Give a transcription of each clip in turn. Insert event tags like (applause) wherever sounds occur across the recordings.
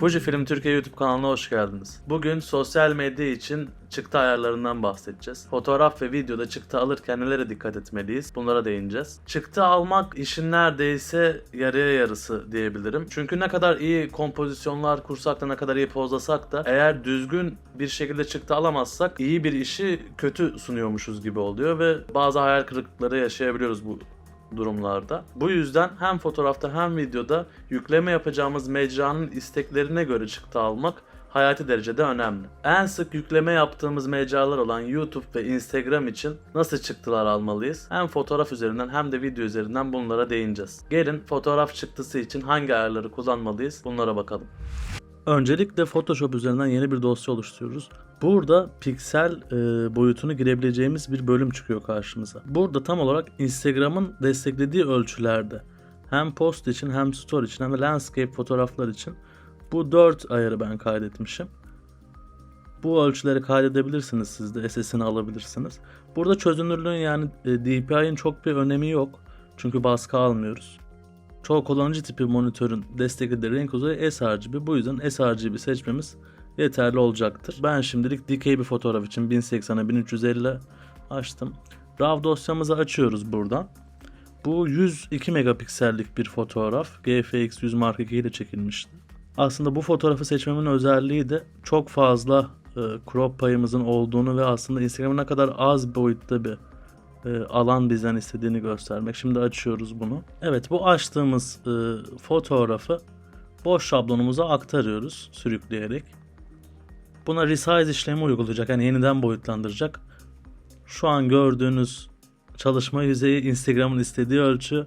Fujifilm Türkiye YouTube kanalına hoş geldiniz. Bugün sosyal medya için çıktı ayarlarından bahsedeceğiz. Fotoğraf ve videoda çıktı alırken nelere dikkat etmeliyiz? Bunlara değineceğiz. Çıktı almak işin neredeyse yarıya yarısı diyebilirim. Çünkü ne kadar iyi kompozisyonlar kursak da ne kadar iyi pozlasak da eğer düzgün bir şekilde çıktı alamazsak iyi bir işi kötü sunuyormuşuz gibi oluyor ve bazı hayal kırıklıkları yaşayabiliyoruz bu durumlarda. Bu yüzden hem fotoğrafta hem videoda yükleme yapacağımız mecranın isteklerine göre çıktı almak hayati derecede önemli. En sık yükleme yaptığımız mecralar olan YouTube ve Instagram için nasıl çıktılar almalıyız? Hem fotoğraf üzerinden hem de video üzerinden bunlara değineceğiz. Gelin fotoğraf çıktısı için hangi ayarları kullanmalıyız? Bunlara bakalım. Öncelikle Photoshop üzerinden yeni bir dosya oluşturuyoruz. Burada piksel e, boyutunu girebileceğimiz bir bölüm çıkıyor karşımıza. Burada tam olarak Instagram'ın desteklediği ölçülerde hem post için hem story için hem de landscape fotoğraflar için bu 4 ayarı ben kaydetmişim. Bu ölçüleri kaydedebilirsiniz siz de SS'ini alabilirsiniz. Burada çözünürlüğün yani e, DPI'nin çok bir önemi yok. Çünkü baskı almıyoruz. Çoğu kullanıcı tipi monitörün desteklediği renk uzayı sRGB. Bu yüzden sRGB seçmemiz yeterli olacaktır. Ben şimdilik dikey bir fotoğraf için 1080'e 1350 açtım. RAW dosyamızı açıyoruz buradan. Bu 102 megapiksellik bir fotoğraf. GFX 100 Mark II ile çekilmişti. Aslında bu fotoğrafı seçmemin özelliği de çok fazla e, crop payımızın olduğunu ve aslında Instagram'ın ne kadar az boyutta bir e, alan bizden istediğini göstermek. Şimdi açıyoruz bunu. Evet bu açtığımız e, fotoğrafı boş şablonumuza aktarıyoruz sürükleyerek. Buna resize işlemi uygulayacak yani yeniden boyutlandıracak. Şu an gördüğünüz çalışma yüzeyi Instagram'ın istediği ölçü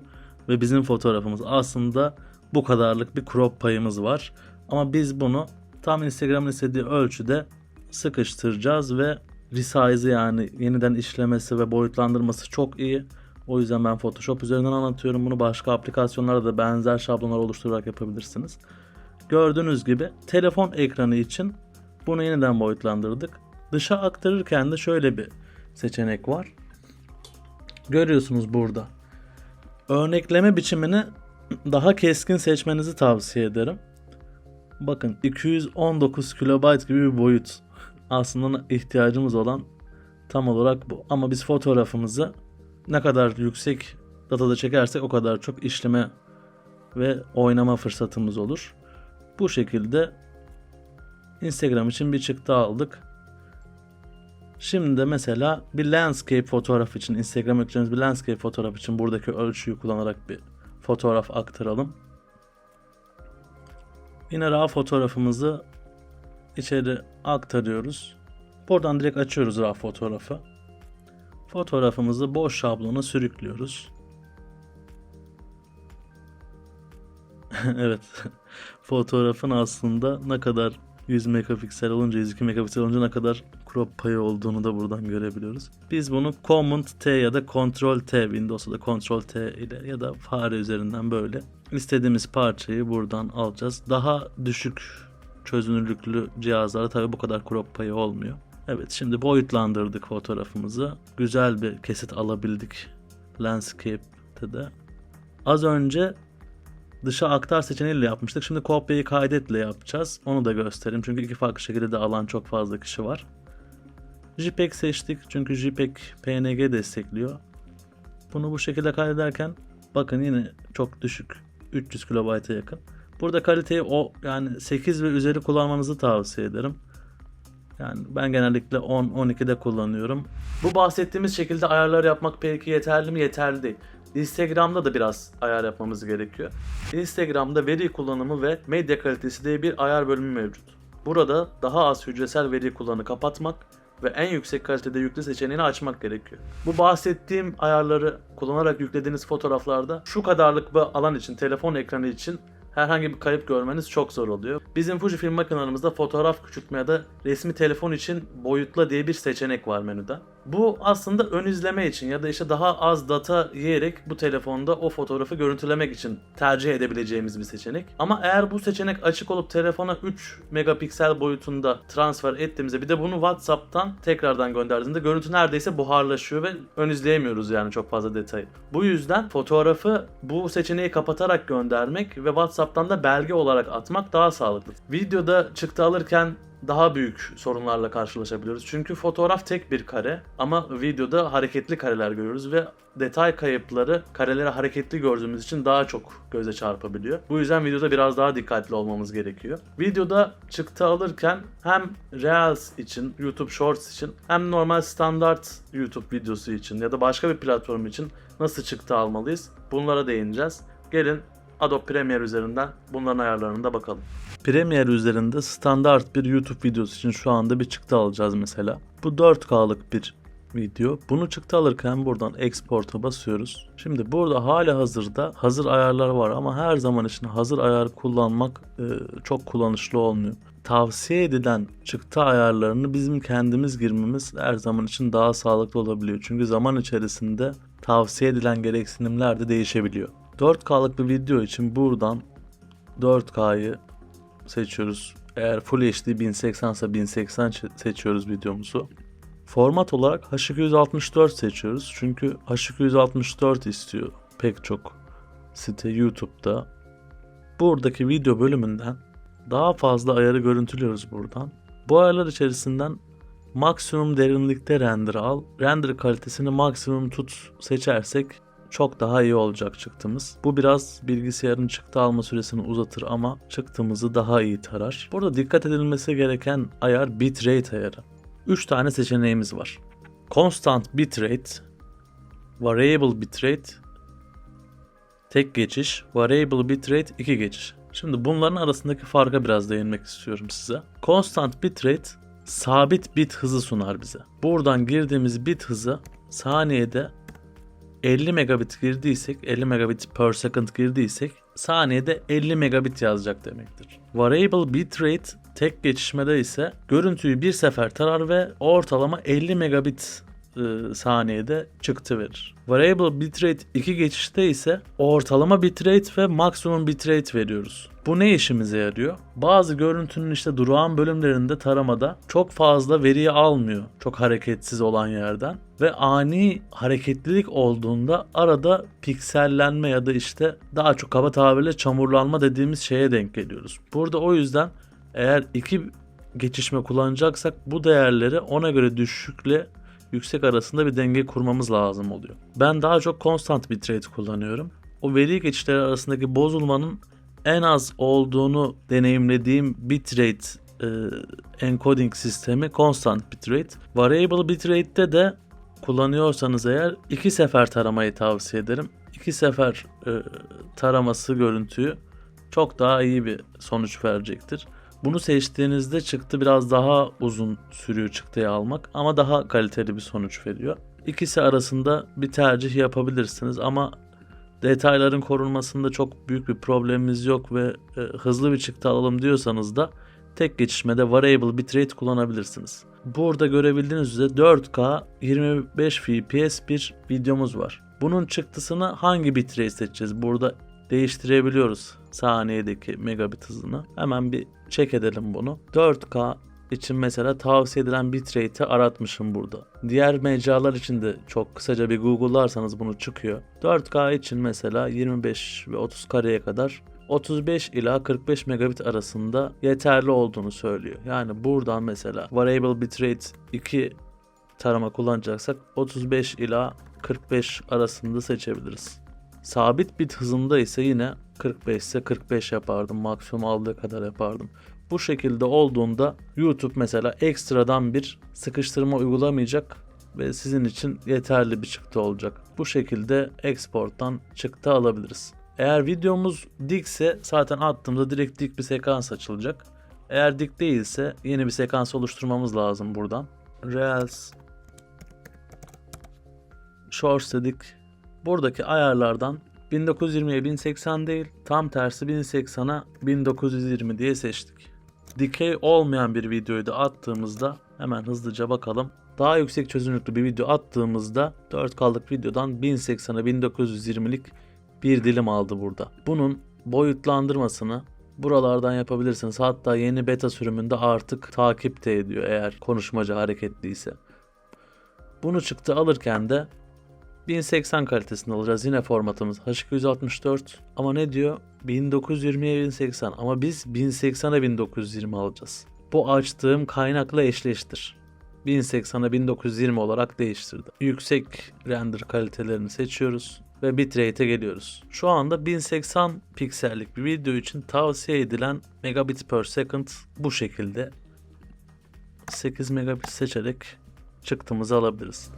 ve bizim fotoğrafımız aslında bu kadarlık bir crop payımız var. Ama biz bunu tam Instagram'ın istediği ölçüde sıkıştıracağız ve resize'ı yani yeniden işlemesi ve boyutlandırması çok iyi. O yüzden ben Photoshop üzerinden anlatıyorum. Bunu başka aplikasyonlarda da benzer şablonlar oluşturarak yapabilirsiniz. Gördüğünüz gibi telefon ekranı için bunu yeniden boyutlandırdık. Dışa aktarırken de şöyle bir seçenek var. Görüyorsunuz burada. Örnekleme biçimini daha keskin seçmenizi tavsiye ederim. Bakın 219 kilobayt gibi bir boyut. Aslında ihtiyacımız olan tam olarak bu. Ama biz fotoğrafımızı ne kadar yüksek datada çekersek o kadar çok işleme ve oynama fırsatımız olur. Bu şekilde Instagram için bir çıktı aldık. Şimdi de mesela bir landscape fotoğraf için Instagram yükleyeceğimiz bir landscape fotoğraf için buradaki ölçüyü kullanarak bir fotoğraf aktaralım. Yine RAW fotoğrafımızı içeri aktarıyoruz. Buradan direkt açıyoruz RAW fotoğrafı. Fotoğrafımızı boş şablona sürüklüyoruz. (laughs) evet. Fotoğrafın aslında ne kadar 100 megapiksel olunca 102 megapiksel olunca ne kadar crop payı olduğunu da buradan görebiliyoruz. Biz bunu Command T ya da Ctrl T Windows'ta da Ctrl T ile ya da fare üzerinden böyle istediğimiz parçayı buradan alacağız. Daha düşük çözünürlüklü cihazlarda tabi bu kadar crop payı olmuyor. Evet şimdi boyutlandırdık fotoğrafımızı. Güzel bir kesit alabildik Landscape'te de. Az önce dışa aktar seçeneğiyle yapmıştık. Şimdi kopyayı kaydetle yapacağız. Onu da göstereyim. Çünkü iki farklı şekilde de alan çok fazla kişi var. JPEG seçtik. Çünkü JPEG PNG destekliyor. Bunu bu şekilde kaydederken bakın yine çok düşük. 300 kilobayta yakın. Burada kaliteyi o yani 8 ve üzeri kullanmanızı tavsiye ederim. Yani ben genellikle 10-12'de kullanıyorum. Bu bahsettiğimiz şekilde ayarlar yapmak peki yeterli mi? Yeterli değil. Instagram'da da biraz ayar yapmamız gerekiyor. Instagram'da veri kullanımı ve medya kalitesi diye bir ayar bölümü mevcut. Burada daha az hücresel veri kullanımı kapatmak ve en yüksek kalitede yüklü seçeneğini açmak gerekiyor. Bu bahsettiğim ayarları kullanarak yüklediğiniz fotoğraflarda şu kadarlık bir alan için, telefon ekranı için herhangi bir kayıp görmeniz çok zor oluyor. Bizim Fujifilm makinelerimizde fotoğraf küçültme ya da resmi telefon için boyutla diye bir seçenek var menüde. Bu aslında ön izleme için ya da işte daha az data yiyerek bu telefonda o fotoğrafı görüntülemek için tercih edebileceğimiz bir seçenek. Ama eğer bu seçenek açık olup telefona 3 megapiksel boyutunda transfer ettiğimizde bir de bunu WhatsApp'tan tekrardan gönderdiğinde görüntü neredeyse buharlaşıyor ve ön izleyemiyoruz yani çok fazla detayı. Bu yüzden fotoğrafı bu seçeneği kapatarak göndermek ve WhatsApp'tan da belge olarak atmak daha sağlıklı. Videoda çıktı alırken daha büyük sorunlarla karşılaşabiliyoruz. Çünkü fotoğraf tek bir kare ama videoda hareketli kareler görüyoruz ve detay kayıpları kareleri hareketli gördüğümüz için daha çok göze çarpabiliyor. Bu yüzden videoda biraz daha dikkatli olmamız gerekiyor. Videoda çıktı alırken hem Reels için, YouTube Shorts için hem normal standart YouTube videosu için ya da başka bir platform için nasıl çıktı almalıyız? Bunlara değineceğiz. Gelin Adobe Premiere üzerinden bunların ayarlarına da bakalım. Premiere üzerinde standart bir YouTube videosu için şu anda bir çıktı alacağız mesela. Bu 4K'lık bir video. Bunu çıktı alırken buradan export'a basıyoruz. Şimdi burada hala hazırda hazır ayarlar var ama her zaman için hazır ayar kullanmak e, çok kullanışlı olmuyor. Tavsiye edilen çıktı ayarlarını bizim kendimiz girmemiz her zaman için daha sağlıklı olabiliyor. Çünkü zaman içerisinde tavsiye edilen gereksinimler de değişebiliyor. 4K'lık bir video için buradan 4K'yı seçiyoruz. Eğer Full HD 1080 ise 1080 seçiyoruz videomuzu. Format olarak H264 seçiyoruz. Çünkü H264 istiyor pek çok site YouTube'da. Buradaki video bölümünden daha fazla ayarı görüntülüyoruz buradan. Bu ayarlar içerisinden maksimum derinlikte render al. Render kalitesini maksimum tut seçersek çok daha iyi olacak çıktığımız. Bu biraz bilgisayarın çıktı alma süresini uzatır ama çıktığımızı daha iyi tarar. Burada dikkat edilmesi gereken ayar bitrate ayarı. 3 tane seçeneğimiz var. Constant bitrate, variable bitrate, tek geçiş, variable bitrate, iki geçiş. Şimdi bunların arasındaki farka biraz değinmek istiyorum size. Constant bitrate sabit bit hızı sunar bize. Buradan girdiğimiz bit hızı saniyede 50 megabit girdiysek, 50 megabit per second girdiysek saniyede 50 megabit yazacak demektir. Variable bitrate tek geçişmede ise görüntüyü bir sefer tarar ve ortalama 50 megabit e, saniyede çıktı verir. Variable bitrate iki geçişte ise ortalama bitrate ve maksimum bitrate veriyoruz. Bu ne işimize yarıyor? Bazı görüntünün işte durağan bölümlerinde taramada çok fazla veriyi almıyor. Çok hareketsiz olan yerden. Ve ani hareketlilik olduğunda arada piksellenme ya da işte daha çok kaba tabirle çamurlanma dediğimiz şeye denk geliyoruz. Burada o yüzden eğer iki geçişme kullanacaksak bu değerleri ona göre düşükle yüksek arasında bir denge kurmamız lazım oluyor. Ben daha çok constant bitrate kullanıyorum. O veri geçişleri arasındaki bozulmanın en az olduğunu deneyimlediğim bitrate e, encoding sistemi constant bitrate. Variable bitrate'te de kullanıyorsanız eğer iki sefer taramayı tavsiye ederim. İki sefer e, taraması görüntüyü çok daha iyi bir sonuç verecektir. Bunu seçtiğinizde çıktı biraz daha uzun sürüyor çıktıyı almak ama daha kaliteli bir sonuç veriyor. İkisi arasında bir tercih yapabilirsiniz ama detayların korunmasında çok büyük bir problemimiz yok ve e, hızlı bir çıktı alalım diyorsanız da tek geçişmede variable bitrate kullanabilirsiniz. Burada görebildiğiniz üzere 4K 25 fps bir videomuz var. Bunun çıktısını hangi bitrate seçeceğiz? Burada değiştirebiliyoruz saniyedeki megabit hızını. Hemen bir check edelim bunu. 4K için mesela tavsiye edilen bitrate'i aratmışım burada. Diğer mecralar için de çok kısaca bir google'larsanız bunu çıkıyor. 4K için mesela 25 ve 30 kareye kadar 35 ila 45 megabit arasında yeterli olduğunu söylüyor. Yani buradan mesela variable bitrate 2 tarama kullanacaksak 35 ila 45 arasında seçebiliriz. Sabit bit hızında ise yine 45 ise 45 yapardım. Maksimum aldığı kadar yapardım. Bu şekilde olduğunda YouTube mesela ekstradan bir sıkıştırma uygulamayacak ve sizin için yeterli bir çıktı olacak. Bu şekilde export'tan çıktı alabiliriz. Eğer videomuz dikse zaten attığımda direkt dik bir sekans açılacak. Eğer dik değilse yeni bir sekans oluşturmamız lazım buradan. Reels Shorts dedik. Buradaki ayarlardan 1920'ye 1080 değil, tam tersi 1080'a 1920 diye seçtik. Dikey olmayan bir videoyu da attığımızda hemen hızlıca bakalım. daha yüksek çözünürlüklü bir video attığımızda 4K'lık videodan 1080'a 1920'lik bir dilim aldı burada. Bunun boyutlandırmasını buralardan yapabilirsiniz. Hatta yeni beta sürümünde artık takip de ediyor eğer konuşmacı hareketliyse. Bunu çıktı alırken de 1080 kalitesinde alacağız. Yine formatımız H264 ama ne diyor? 1920'ye 1080 ama biz 1080'e 1920 alacağız. Bu açtığım kaynakla eşleştir. 1080'a 1920 olarak değiştirdi. Yüksek render kalitelerini seçiyoruz ve bitrate'e geliyoruz. Şu anda 1080 piksellik bir video için tavsiye edilen megabit per second bu şekilde. 8 megabit seçerek çıktığımızı alabiliriz.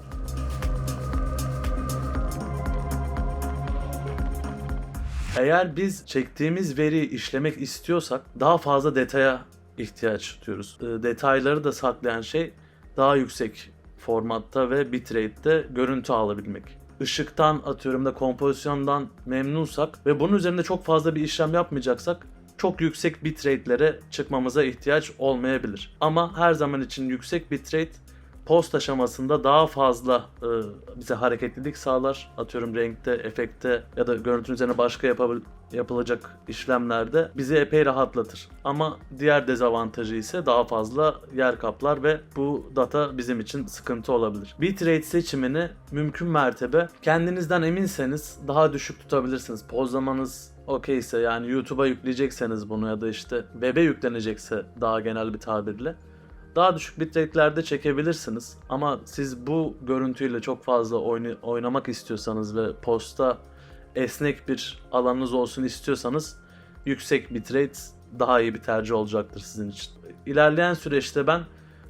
Eğer biz çektiğimiz veriyi işlemek istiyorsak daha fazla detaya ihtiyaç duyuyoruz. E, detayları da saklayan şey daha yüksek formatta ve bitrate'de görüntü alabilmek. Işıktan atıyorum da kompozisyondan memnunsak ve bunun üzerinde çok fazla bir işlem yapmayacaksak çok yüksek bitrate'lere çıkmamıza ihtiyaç olmayabilir. Ama her zaman için yüksek bitrate post aşamasında daha fazla e, bize hareketlilik sağlar. Atıyorum renkte, efekte ya da görüntünün üzerine başka yapabil- yapılacak işlemlerde bizi epey rahatlatır. Ama diğer dezavantajı ise daha fazla yer kaplar ve bu data bizim için sıkıntı olabilir. Bitrate seçimini mümkün mertebe kendinizden eminseniz daha düşük tutabilirsiniz. Pozlamanız okeyse yani YouTube'a yükleyecekseniz bunu ya da işte web'e yüklenecekse daha genel bir tabirle daha düşük bitrate'lerde çekebilirsiniz. Ama siz bu görüntüyle çok fazla oyna- oynamak istiyorsanız ve posta esnek bir alanınız olsun istiyorsanız yüksek bitrate daha iyi bir tercih olacaktır sizin için. İlerleyen süreçte ben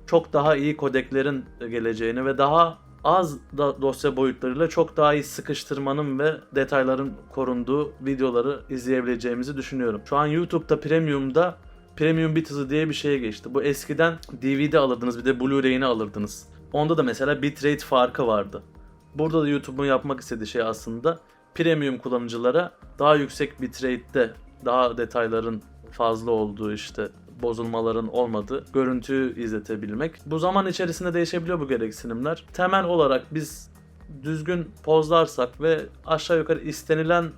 çok daha iyi kodeklerin geleceğini ve daha az da dosya boyutlarıyla çok daha iyi sıkıştırmanın ve detayların korunduğu videoları izleyebileceğimizi düşünüyorum. Şu an YouTube'da Premium'da Premium bit hızı diye bir şeye geçti. Bu eskiden DVD alırdınız bir de Blu-ray'ini alırdınız. Onda da mesela bitrate farkı vardı. Burada da YouTube'un yapmak istediği şey aslında premium kullanıcılara daha yüksek bitrate'de daha detayların fazla olduğu işte bozulmaların olmadığı görüntüyü izletebilmek. Bu zaman içerisinde değişebiliyor bu gereksinimler. Temel olarak biz düzgün pozlarsak ve aşağı yukarı istenilen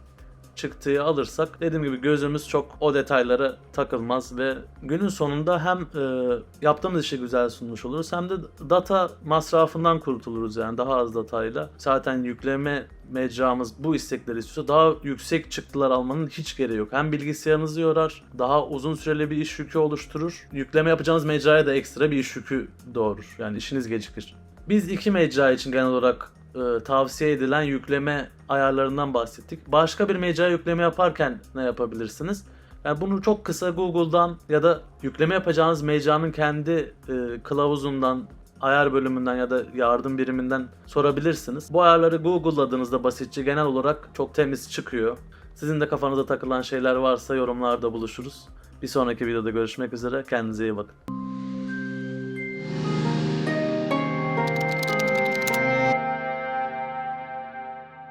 çıktığı alırsak dediğim gibi gözümüz çok o detaylara takılmaz ve günün sonunda hem e, yaptığımız işi güzel sunmuş oluruz hem de data masrafından kurtuluruz yani daha az datayla. Zaten yükleme mecramız bu istekleri istiyorsa daha yüksek çıktılar almanın hiç gereği yok. Hem bilgisayarınızı yorar, daha uzun süreli bir iş yükü oluşturur. Yükleme yapacağınız mecraya da ekstra bir iş yükü doğurur. Yani işiniz gecikir. Biz iki mecra için genel olarak e, tavsiye edilen yükleme ayarlarından bahsettik. Başka bir mecra yükleme yaparken ne yapabilirsiniz? Yani bunu çok kısa Google'dan ya da yükleme yapacağınız mecranın kendi e, kılavuzundan, ayar bölümünden ya da yardım biriminden sorabilirsiniz. Bu ayarları Google'ladığınızda basitçe genel olarak çok temiz çıkıyor. Sizin de kafanıza takılan şeyler varsa yorumlarda buluşuruz. Bir sonraki videoda görüşmek üzere. Kendinize iyi bakın.